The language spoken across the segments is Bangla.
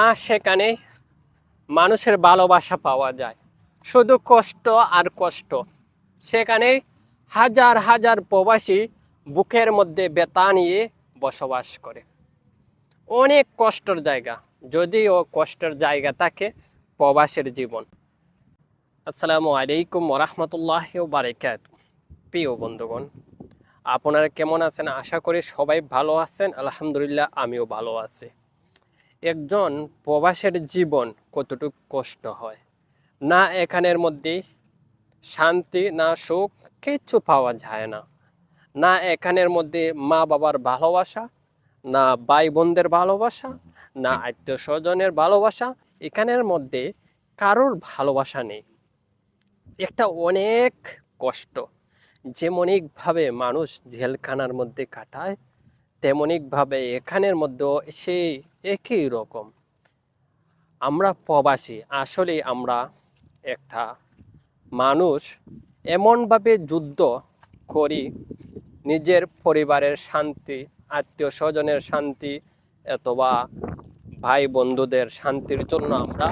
না সেখানে মানুষের ভালোবাসা পাওয়া যায়। শুধু কষ্ট আর কষ্ট। সেখানে হাজার হাজার প্রবাসী বুকের মধ্যে বেতা নিয়ে বসবাস করে। অনেক কষ্টের জায়গা। যদিও কষ্টের জায়গা থাকে প্রবাসের জীবন। আসসালামু আলাইকুম ওরহমতুল্লাহ বারেকাত প্রিয় বন্ধুগণ, আপনারা কেমন আছেন? আশা করি সবাই ভালো আছেন। আলহামদুলিল্লাহ, আমিও ভালো আছি। একজন প্রবাসের জীবন কতটুকু কষ্ট হয়? না এখানের মধ্যে শান্তি, না সুখ, কিচ্ছু পাওয়া যায় না। না এখানের মধ্যে মা বাবার ভালোবাসা, না ভাই বোনদের ভালোবাসা, না আত্মীয় স্বজনের ভালোবাসা, এখানের মধ্যে কারোর ভালোবাসা নেই। একটা অনেক কষ্ট। যেমনিকভাবে মানুষ জেলখানার মধ্যে কাটায় তেমনিকভাবে এখানের মধ্যেও সেই একই রকম। আমরা প্রবাসী আসলে আমরা একটা মানুষ। এমনভাবে যুদ্ধ করি, নিজের পরিবারের শান্তি, আত্মীয় স্বজনের শান্তি অথবা ভাই বন্ধুদের শান্তির জন্য আমরা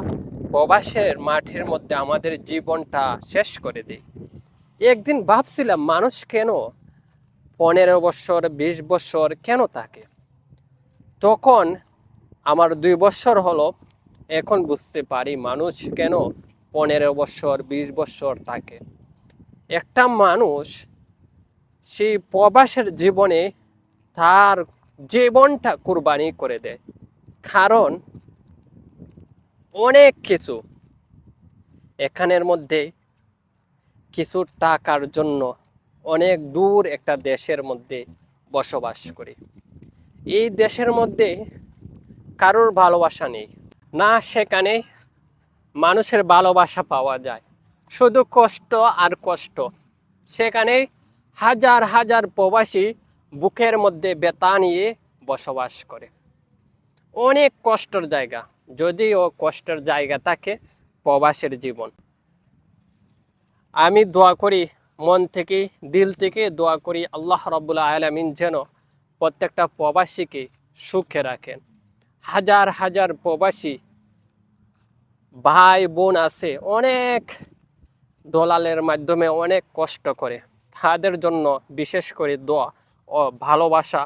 প্রবাসের মাঠের মধ্যে আমাদের জীবনটা শেষ করে দিই। একদিন ভাবছিলাম, মানুষ কেন পনেরো বছর, বিশ বছর কেন থাকে তখন আমার দুই বছর হলো, এখন বুঝতে পারি মানুষ কেন পনেরো বছর, বিশ বছর থাকে একটা মানুষ সেই প্রবাসের জীবনে তার জীবনটা কুরবানি করে দেয়। কারণ অনেক কিছু এখানের মধ্যে কিছু টাকার জন্য অনেক দূর একটা দেশের মধ্যে বসবাস করি। এই দেশের মধ্যে কারোর ভালোবাসা নেই। না সেখানে মানুষের ভালোবাসা পাওয়া যায়। শুধু কষ্ট আর কষ্ট। সেখানে হাজার হাজার প্রবাসী বুকের মধ্যে বেতা নিয়ে বসবাস করে। অনেক কষ্টের জায়গা। যদিও কষ্টের জায়গা থাকে প্রবাসের জীবন। আমি দোয়া করি মন থেকে, দিল থেকে দোয়া করি আল্লাহ রব্বুল্লা আলমিন যেন প্রত্যেকটা প্রবাসীকে সুখে রাখেন। হাজার হাজার প্রবাসী ভাই বোন আছে, অনেক দলালের মাধ্যমে অনেক কষ্ট করে। তাদের জন্য বিশেষ করে দোয়া ও ভালোবাসা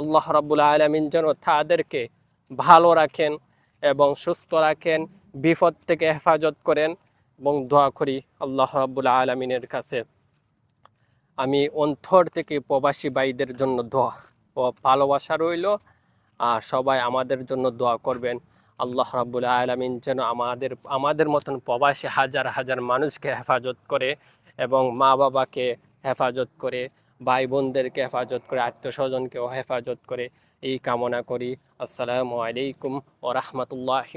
আল্লাহ রাবুল্লাহ আলমিন যেন তাদেরকে ভালো রাখেন এবং সুস্থ রাখেন, বিপদ থেকে হেফাজত করেন এবং দোয়া করি আল্লাহ রাবুল্লাহ আলমিনের কাছে। আমি অন্তর থেকে প্রবাসী ভাইদের জন্য দোয়া ও ভালোবাসা রইল। আর সবাই আমাদের জন্য দোয়া করবেন। আল্লাহ রাবুল আলমিন যেন আমাদের আমাদের মতন প্রবাসী হাজার হাজার মানুষকে হেফাজত করে এবং মা বাবাকে হেফাজত করে, ভাই বোনদেরকে হেফাজত করে, আত্মীয় স্বজনকেও হেফাজত করে এই কামনা করি। আসসালামু আলাইকুম ও রহমতুল্লাহ